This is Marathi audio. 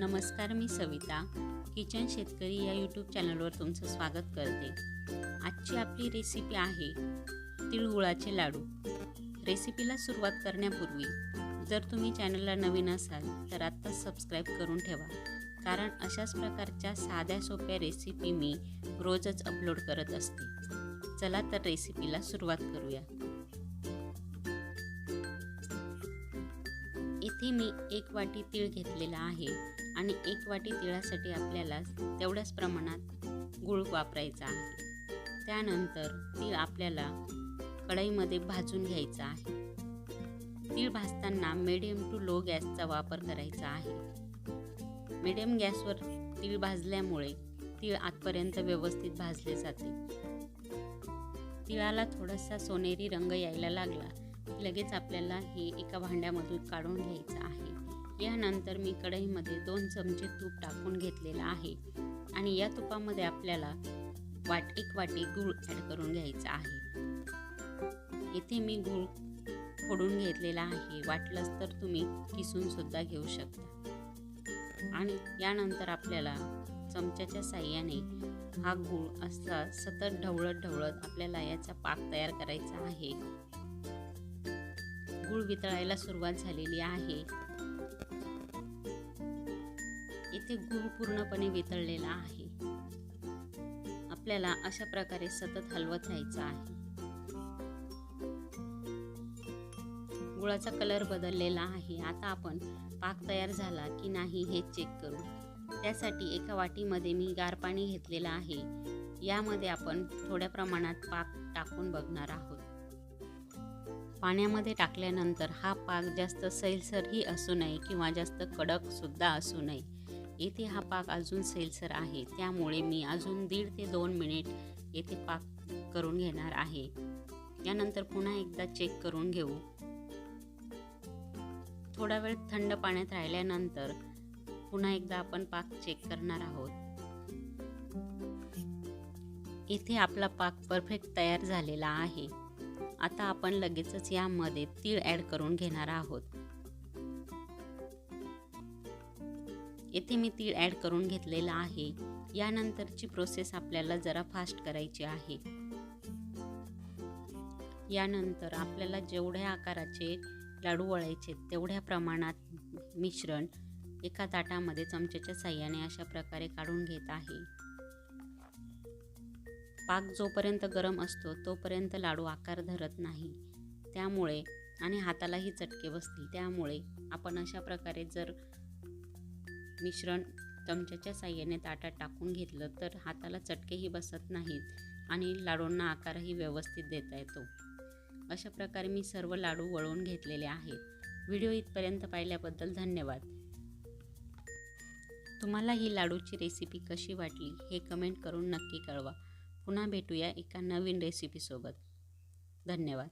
नमस्कार मी सविता किचन शेतकरी या यूट्यूब चॅनलवर तुमचं स्वागत करते. आजची आपली रेसिपी आहे तिळगुळाचे लाडू. रेसिपीला सुरुवात करण्यापूर्वी जर तुम्ही चॅनलला नवीन असाल तर आत्ता सबस्क्राईब करून ठेवा. कारण अशाच प्रकारच्या साध्या सोप्या रेसिपी मी रोजच अपलोड करत असते. चला तर रेसिपीला सुरुवात करूया. इथे मी एक वाटी तीळ घेतलेला आहे. आणि एक वाटी तिळासाठी आपल्याला तेवढ्याच प्रमाणात गूळ वापरायचा आहे. त्यानंतर तीळ आपल्याला कढईमध्ये भाजून घ्यायचा आहे. तीळ भाजताना मिडियम टू लो गॅसचा वापर करायचा आहे. मिडियम गॅसवर तीळ भाजल्यामुळे तीळ आतपर्यंत व्यवस्थित भाजले जाते. तिळाला थोडासा सोनेरी रंग यायला लागला की लगेच आपल्याला हे एका भांड्यामधून काढून घ्यायचं आहे. यानंतर मी कढईमध्ये दोन चमचे तूप टाकून घेतलेलं आहे. आणि या तुपामध्ये आपल्याला वाट एक वाटी गूळ ॲड करून घ्यायचा आहे. इथे मी गूळ फोडून घेतलेला आहे. वाटलंच तर तुम्ही किसून सुद्धा घेऊ शकता. आणि यानंतर आपल्याला चमच्याच्या साह्याने हा गूळ असा सतत ढवळत ढवळत आपल्याला याचा पाक तयार करायचा आहे. गूळ वितळायला सुरुवात झालेली आहे. इथे गूळ पूर्णपणे वितळलेला आहे. आपल्याला अशा प्रकारे सतत हलवत राहायचं आहे. गुळाचा कलर बदललेला आहे. आता आपण पाक तयार झाला की नाही हे चेक करू. त्यासाठी एका वाटीमध्ये मी गार पाणी घेतलेलं आहे. यामध्ये आपण थोड्या प्रमाणात पाक टाकून बघणार आहोत. पाण्यामध्ये टाकल्यानंतर हा पाक जास्त सैलसरही असू नये किंवा जास्त कडकसुद्धा असू नये. येथे हा पाक अजून सैलसर आहे. त्यामुळे मी अजून दीड ते दोन मिनिट येथे पाक करून घेणार आहे. यानंतर पुन्हा एकदा चेक करून घेऊ. थोडा वेळ थंड पाण्यात राहिल्यानंतर पुन्हा एकदा आपण पाक चेक करणार आहोत. इथे आपला पाक परफेक्ट तयार झालेला आहे. आता आपण लगेचच यामध्ये तीळ ॲड करून घेणार आहोत. येथे मी तीळ ॲड करून घेतलेला आहे. यानंतरची प्रोसेस आपल्याला जरा फास्ट करायची आहे. यानंतर आपल्याला जेवढ्या आकाराचे लाडू वळायचे तेवढ्या प्रमाणात मिश्रण एका ताटामध्ये चमच्याच्या साह्याने अशा प्रकारे काढून घेत आहे. पाक जोपर्यंत गरम असतो तोपर्यंत लाडू आकार धरत नाही. त्यामुळे आणि हातालाही चटके बसतील त्यामुळे आपण अशा प्रकारे जर मिश्रण चमच्याच्या साह्याने ताटात टाकून घेतलं तर हाताला चटकेही बसत नाहीत आणि लाडूंना आकारही व्यवस्थित देता येतो. अशा प्रकारे मी सर्व लाडू वळवून घेतलेले आहेत. व्हिडिओ इथपर्यंत पाहिल्याबद्दल धन्यवाद. तुम्हाला ही लाडूची रेसिपी कशी वाटली हे कमेंट करून नक्की कळवा. पुन्हा भेटूया एका नवीन रेसिपीसोबत धन्यवाद.